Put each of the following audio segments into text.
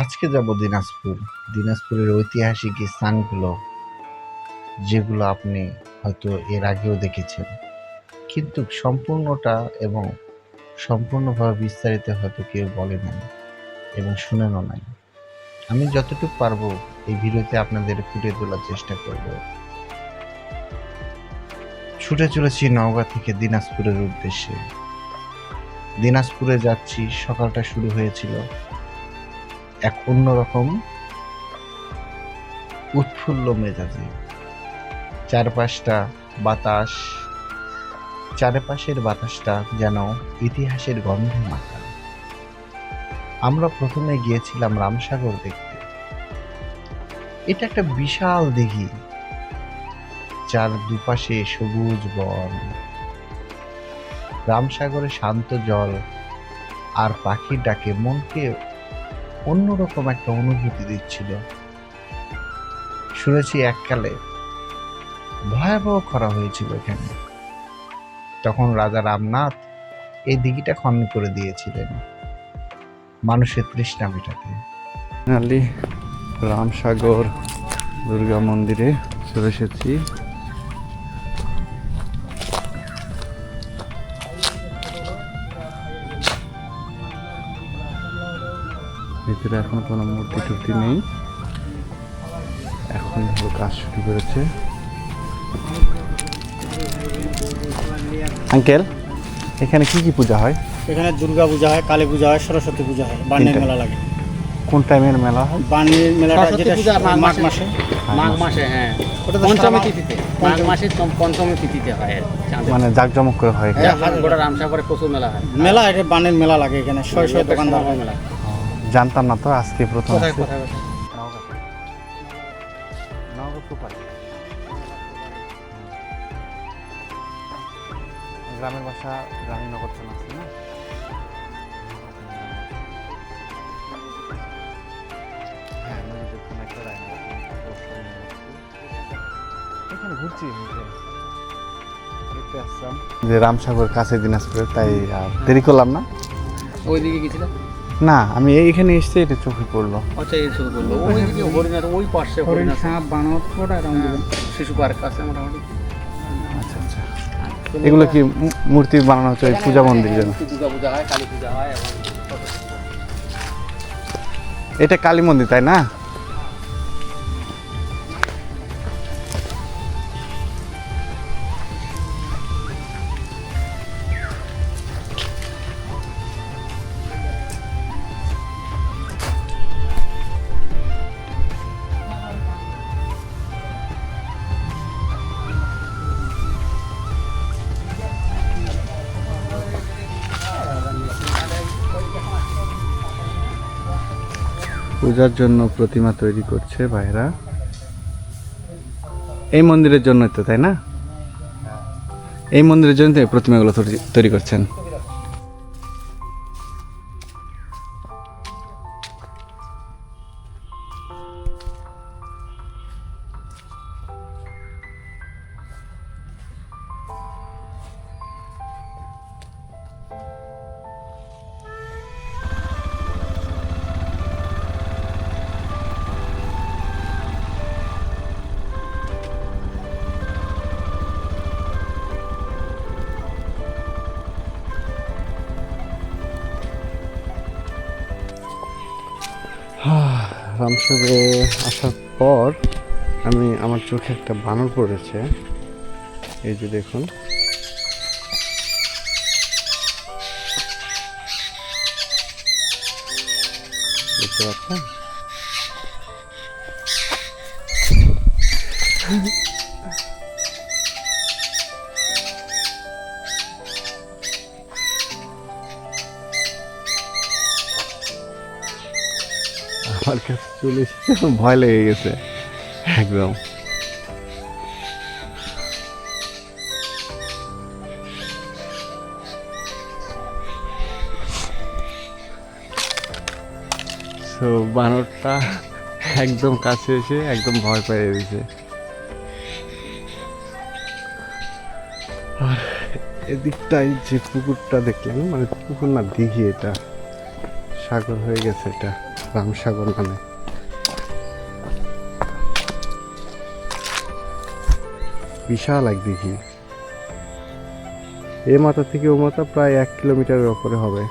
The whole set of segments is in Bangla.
আজকে যাব দিনাজপুর। দিনাজপুরের ঐতিহাসিক স্থানগুলো, যেগুলো আপনি হয়তো এর আগেও দেখেছেন। কিন্তু সম্পূর্ণটা এবং সম্পূর্ণভাবে বিস্তারিত হয়তো কেউ বলে নাই এবং শুনেনও নাই। আমি যতটুকু পারব এই ভিডিওতে আপনাদের ফুটে তোলার চেষ্টা করব। ছুটে চলেছি নওগাঁ থেকে দিনাজপুরের উদ্দেশ্যে। দিনাজপুরে যাচ্ছি, সকালটা শুরু হয়েছিল। এক অন্যরকম উৎফুল্ল মেজাজে। চারপাশটা বাতাস, চারপাশের বাতাসটা যেন ইতিহাসের গন্ধে মাখা। আমরা প্রথমে গিয়েছিলাম রামসাগর দেখতে। এটা একটা বিশাল দিঘি, যার দুপাশে সবুজ বন। রামসাগরে শান্ত জল আর পাখির ডাকে মনকে অন্যরকম একটা অনুভূতি দিচ্ছিল। শুনেছি এককালে ভয়াবহ খরা হয়েছিল এখানে। তখন রাজা রামনাথ এই দিঘিটা খনন করে দিয়েছিলেন মানুষের তৃষ্ণা মেটাতে। রামসাগর দুর্গা মন্দিরে চলে এসেছি। ভিতরে এখন কোনো মূর্তি টুর্তি নেই। এখন হলো কাজ শুরু করেছে। আঙ্কেল এখানে কি কি পূজা হয়? এখানে দুর্গা পূজা হয় কালী পূজা হয় সরস্বতী পূজা হয় তিনটা। মেলা লাগে। কোন টাইমের মেলা হয়? বাণীর মেলাটা যেটা পূজা মাঘ মাসে। মাসে। মাঘ মাসে। হ্যাঁ। ওটা পঞ্চমী তিথিতে। মাঘ মাসে পঞ্চমী তিথিতে হয়। মানে জাঁকজমক করে হয় এখানে? হ্যাঁ, গোটা রামসাগরে প্রচুর মেলা হয়। মেলা এটা বানের মেলা লাগে এখানে। শয় শয় দোকানদার হয় মেলা। জানতাম না তো আজকে প্রথম গ্রামের বাসা রানীনগর থানা আছে না? হ্যাঁ। এখানে ঘুরছি যে রামসাগর কাছে দিনাজপুরে তাই আর দেরি করলাম না। ওই দিকে গেছিল না আমি এইখানে এসে এটা চোখে পড়ল। আচ্ছা এই ওই দিকে হরিণার ওই পাশে হরিণ হরিণ সাপ বানর ওটা শিশু পার্ক আছে মোটামুটি। আচ্ছা আচ্ছা। এগুলো কি মূর্তি বানানো হচ্ছে ওই পূজা মন্দির জন্য? দুর্গা পূজা হয় কালী পূজা হয় এটা কালী মন্দির তাই না? পূজার জন্য প্রতিমা তৈরি করছে ভাইরা। এই মন্দিরের জন্য তো, তাই না? এই মন্দিরের জন্য প্রতিমাগুলো তৈরি- তৈরি করছেন। রামসাগরে আসার পর আমি আমার চোখে একটা বানর পড়েছে। এই যে দেখুন। দেখতে পাচ্ছেন? কাছে চলে ভয় লেগে গেছে, একদম। তো বানরটা একদম কাছে এসে একদম ভয় পেয়ে দিয়েছে আর এদিকটাই যে পুকুরটা দেখলেন মানে পুকুর না দিঘি এটা। সাগর হয়ে গেছে এটা, রামসাগর নামে বিশাল এক দিঘি। এ মাথা থেকে ও মাথা প্রায় এক কিলোমিটারের ওপরে হবে।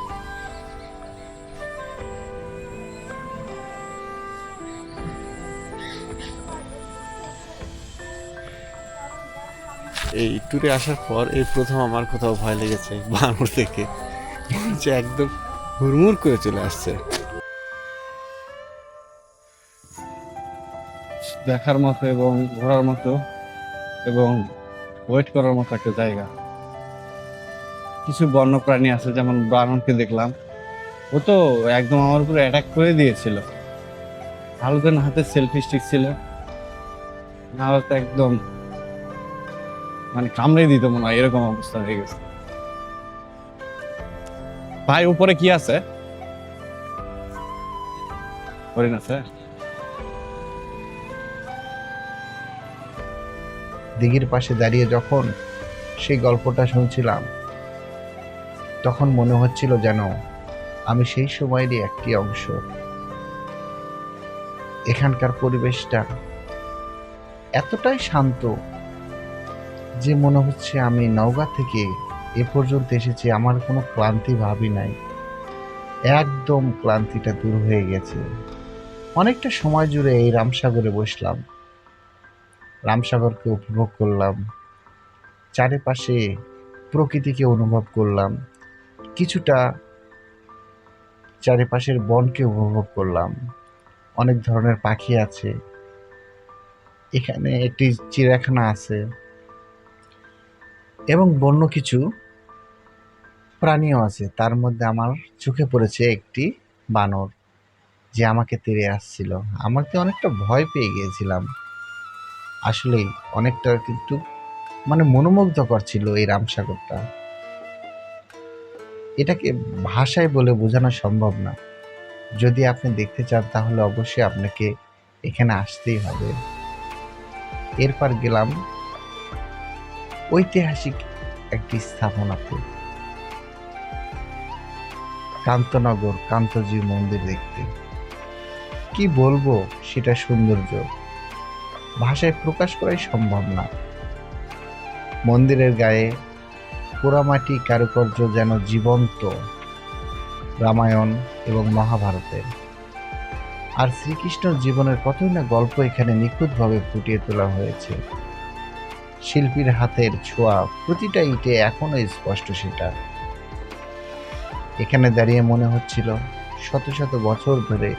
এই ট্যুরে আসার পর এই প্রথম আমার কোথাও ভয় লেগেছে, বানর থেকে মনে একদম হুড়মুড় করে চলে আসছে। দেখার মতো এবং ঘোরার মতো এবং ওয়েট করার মতো একটা জায়গা। কিছু বন্য প্রাণী আছে, যেমন বানরকে দেখলাম। ও তো একদম আমার উপরে অ্যাটাক করে দিয়েছিল। হালুদের হাতে সেলফি স্টিক ছিল। না তো একদম মানে কামড়ে দিত মনে হয়, এরকম অবস্থা হয়ে গেছে। ভাই, উপরে কি আছে? হরিণ আছে দিঘির পাশে দাঁড়িয়ে যখন সেই গল্পটা শুনছিলাম, তখন মনে হচ্ছিল যেন আমি সেই সময়েরই একটি অংশ। এখানকার পরিবেশটা এতটাই শান্ত যে মনে হচ্ছে আমি নওগাঁ থেকে এ পর্যন্ত এসেছি, আমার কোনো ক্লান্তি ভাবই নাই। একদম ক্লান্তিটা দূর হয়ে গেছে। অনেকটা সময় জুড়ে এই রামসাগরে বসলাম। রামসাগরকে উপভোগ করলাম। চারিপাশে প্রকৃতিকে অনুভব করলাম। কিছুটা চারিপাশের বনকে উপভোগ করলাম। অনেক ধরনের পাখি আছে। এখানে একটি চিড়িয়াখানা আছে। এবং বন্য কিছু প্রাণীও আছে। তার মধ্যে আমার চোখে পড়েছে একটি বানর যে আমাকে তেড়ে আসছিল। আমাকে অনেকটা ভয় পেয়ে গিয়েছিলাম। আসলেই অনেকটা কিন্তু মানে মনোমুগ্ধকর ছিল এই রামসাগরটা। এটাকে ভাষায় বলে বোঝানো সম্ভব না। যদি আপনি দেখতে চান তাহলে অবশ্যই আপনাকে এখানে আসতেই হবে। এরপর গেলাম ঐতিহাসিক একটি স্থাপনাতে। কান্তনগর কান্তজি মন্দির দেখতে। কি বলব, সেটা সৌন্দর্য। ভাষায় প্রকাশ করাই সম্ভব না। মন্দিরের গায়ে পোড়ামাটি কারুকার্য যেন জীবন্ত রামায়ণ এবং মহাভারতের। আর শ্রীকৃষ্ণ জীবনের কতই না গল্প এখানে নিখুঁতভাবে ফুটিয়ে তোলা হয়েছে। শিল্পীর হাতের ছোঁয়া প্রতিটা ইটে এখনও স্পষ্ট সেটা। এখানে দাঁড়িয়ে মনে হচ্ছিল শত শত বছর ধরে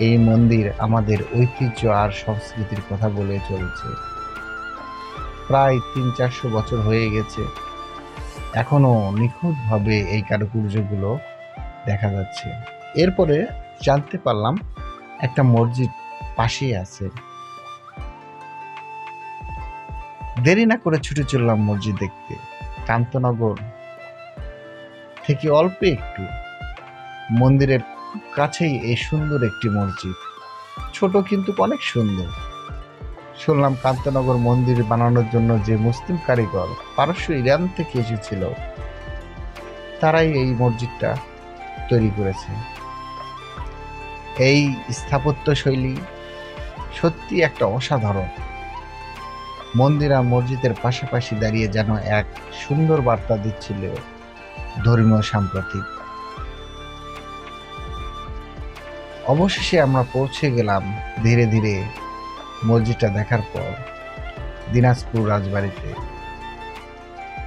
এই মন্দির আমাদের ঐতিহ্য আর সংস্কৃতির কথা বলে চলছে। প্রায় তিন চারশো বছর হয়ে গেছে। এখনও নিখুঁতভাবে এই কারুকার্যগুলো দেখা যাচ্ছে। এরপরে জানতে পারলাম একটা মসজিদ পাশেই আছে। দেরি না করে ছুটে চললাম মসজিদ দেখতে। কান্তনগর থেকে অল্প একটু। মন্দিরের কাছেই এই সুন্দর একটি মসজিদ। ছোট কিন্তু অনেক সুন্দর। শুনলাম কান্তনগর মন্দির বানানোর জন্য যে মুসলিম কারিগর পারস্য ইরান থেকে এসেছিল, তারাই এই মসজিদটা তৈরি করেছে। এই স্থাপত্য শৈলী সত্যি একটা অসাধারণ। মন্দির আর মসজিদের পাশাপাশি দাঁড়িয়ে যেন এক সুন্দর বার্তা দিচ্ছিল ধর্মীয় সাম্প্রতিক। অবশেষে আমরা পৌঁছে গেলাম ধীরে ধীরে মসজিদটা দেখার পর দিনাজপুর রাজবাড়িতে।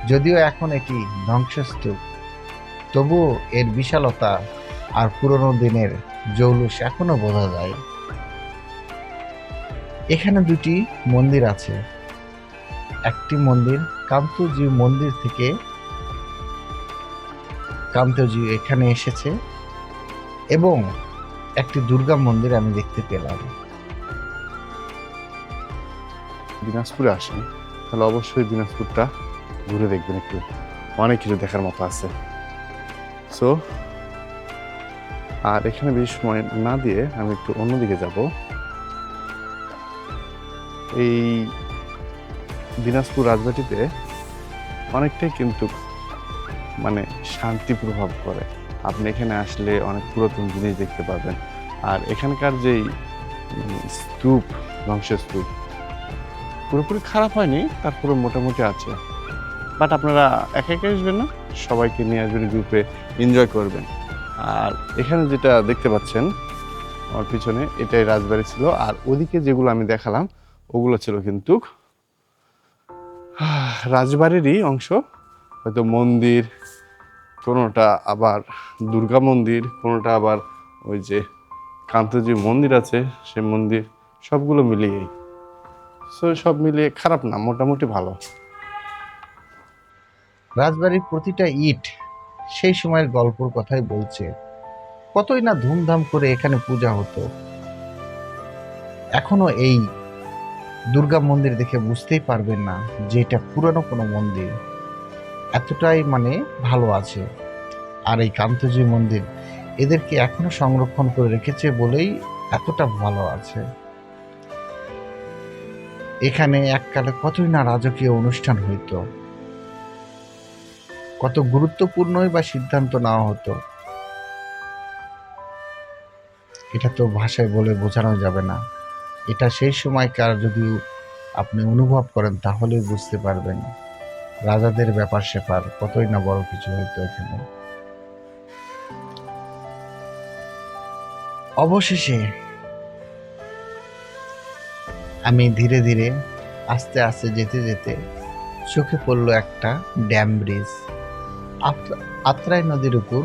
যদিও এখন এটি ধ্বংসস্তূপ, তবুও এর বিশালতা আর পুরনো দিনের জৌলুস এখনও বোঝা যায়। এখানে দুটি মন্দির আছে। একটি মন্দির কান্তজি মন্দির থেকে কান্তজি এখানে এসেছে এবং একটি দুর্গা মন্দির আমি দেখতে পেলাম। দিনাজপুরে আসেন। তাহলে অবশ্যই দিনাজপুরটা ঘুরে দেখবেন একটু। অনেক কিছু দেখার মতো আছে। সো আর এখানে বেশি সময় না দিয়ে আমি একটু অন্যদিকে যাব। এই দিনাজপুর রাজবাটিতে অনেকটাই কিন্তু মানে শান্তি প্রভাব করে। আপনি এখানে আসলে অনেক পুরাতন জিনিস দেখতে পাবেন। আর এখানকার যেই স্তূপ ধ্বংসের স্তূপ পুরোপুরি খারাপ হয়নি, তারপরে মোটামুটি আছে। বাট আপনারা একা একা আসবেন না, সবাইকে নিয়ে আসবেন গ্রুপে এনজয় করবেন। আর এখানে যেটা দেখতে পাচ্ছেন, আমার পিছনে এটাই রাজবাড়ি ছিল। আর ওদিকে যেগুলো আমি দেখালাম, ওগুলো ছিল কিন্তু রাজবাড়িরই অংশ। হয়তো মন্দির কোনোটা আবার দুর্গা মন্দির, কোনোটা আবার ওই যে কান্তজি মন্দির আছে সে মন্দির, সবগুলো মিলিয়েই। সো সব মিলিয়ে খারাপ না, মোটামুটি ভালো। রাজবাড়ির প্রতিটা ইট সেই সময়ের গল্পর কথাই বলছে, কতই না ধুমধাম করে এখানে পূজা হতো। এখনও এই দুর্গা মন্দির দেখে বুঝতেই পারবেন না যে এটা পুরানো কোনো মন্দির। এতটাই মানে ভালো আছে। আর এই কান্তজি মন্দির এদেরকে এখনও সংরক্ষণ করে রেখেছে বলেই এতটা ভালো আছে। এখানে এককালে কতই না রাজকীয় অনুষ্ঠান হইতো। কত গুরুত্বপূর্ণই বা সিদ্ধান্ত নেওয়া হতো। এটা তো ভাষায় বলে বোঝানো যাবে না। এটা সেই সময়কার যদি আপনি অনুভব করেন তাহলেই বুঝতে পারবেন। রাজাদের ব্যাপার স্যাপার কতই না বড় কিছু হইতো এখানে। অবশেষে আমি ধীরে ধীরে আস্তে আস্তে যেতে যেতে চোখে পড়ল একটা ড্যাম ব্রিজ। আত্রা- আত্রাই নদীর উপর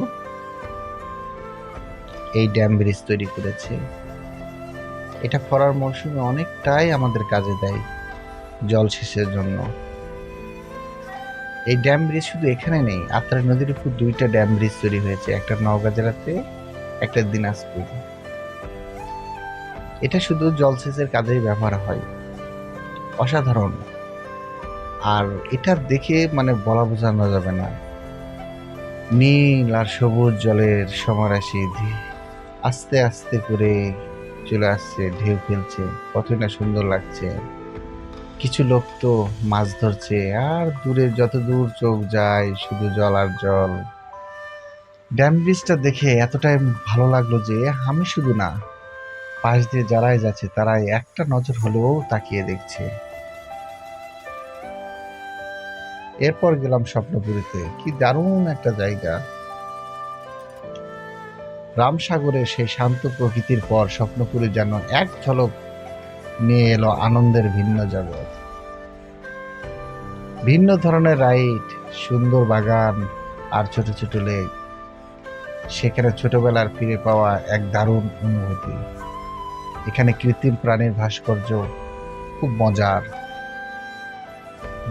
এই ড্যাম ব্রিজ তৈরি করেছে। এটা খরার মৌসুমে অনেকটাই আমাদের কাজে দেয় জলসেচের জন্য। এই ড্যাম ব্রিজ শুধু এখানে নেই আত্রাই নদীর উপর দুইটা ড্যাম ব্রিজ তৈরি হয়েছে, একটা নওগাঁ জেলাতে, একটা দিনাজপুর। এটা শুধু জলসেচের কাজেই ব্যবহার হয়। অসাধারণ। আর এটা দেখে মানে বলা বোঝানো যাবে না। নীল আর সবুজ জলের সমারাশি আস্তে আস্তে করে চলে আসছে, ঢেউ ফেলছে কতই না সুন্দর লাগছে। কিছু লোক তো মাছ ধরছে, আর দূরে যত দূর চোখ যায় শুধু জল আর জল। ড্যাম ব্রিজটা দেখে এতটাই ভালো লাগল যে আমি শুধু না, পাশ দিয়ে যারাই যাচ্ছে তারাই একটা নজর হলেও তাকিয়ে দেখছে। এরপর গেলাম স্বপ্নপুরীতে, কি দারুণ একটা জায়গা। রামসাগরের সেই শান্ত প্রকৃতির পর স্বপ্নপুরী যেন এক ঝলক নিয়ে এলো আনন্দের ভিন্ন জগৎ। ভিন্ন ধরনের রাইড, সুন্দর বাগান আর ছোট ছোট লেক। সেখানে ছোটবেলার ফিরে পাওয়া এক দারুণ অনুভূতি। এখানে কৃত্রিম প্রাণীর ভাস্কর্য খুব মজার।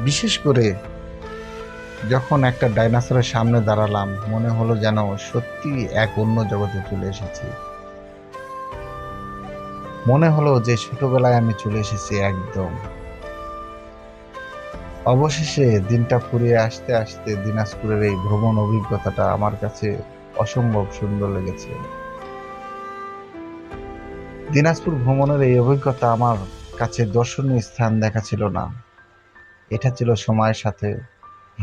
বিশেষ করে যখন একটা ডাইনোসরের সামনে দাঁড়ালাম, মনে হলো যেন সত্যি এক অন্য জগতে চলে এসেছি। মনে হলো যে ছোটবেলায় আমি চলে এসেছি একদম। অবশেষে দিনটা ফুরিয়ে আসতে আসতে দিনাজপুরের এই ভ্রমণ অভিজ্ঞতাটা আমার কাছে অসম্ভব সুন্দর লেগেছে। দিনাজপুর ভ্রমণের এই অভিজ্ঞতা আমার কাছে দর্শনীয় স্থান দেখা ছিল না। এটা ছিল সময়ের সাথে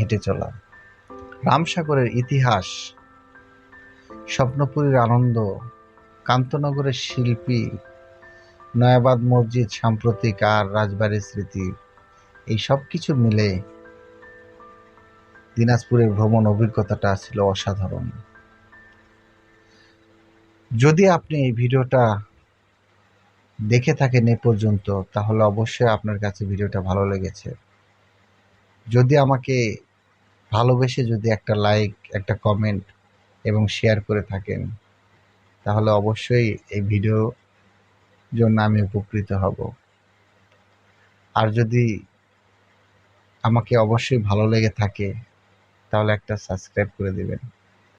হেঁটে চলা। রামসাগরের ইতিহাস, স্বপ্নপুরীর আনন্দ, কান্তনগরের শিল্পী নয়াবাদ মসজিদ সাম্প্রতিক আর রাজবাড়ির স্মৃতি। এই সব কিছু মিলে দিনাজপুরের ভ্রমণ অভিজ্ঞতাটা ছিল অসাধারণ। যদি আপনি এই ভিডিওটা দেখে থাকেন এ পর্যন্ত, তাহলে অবশ্যই আপনার কাছে ভিডিওটা ভালো লেগেছে। যদি আমাকে ভালোবেসে যদি একটা লাইক, একটা কমেন্ট এবং শেয়ার করে থাকেন, তাহলে অবশ্যই এই ভিডিও জন্য আমি উপকৃত হব। আর যদি আমাকে অবশ্যই ভালো লেগে থাকে, তাহলে একটা সাবস্ক্রাইব করে দিবেন।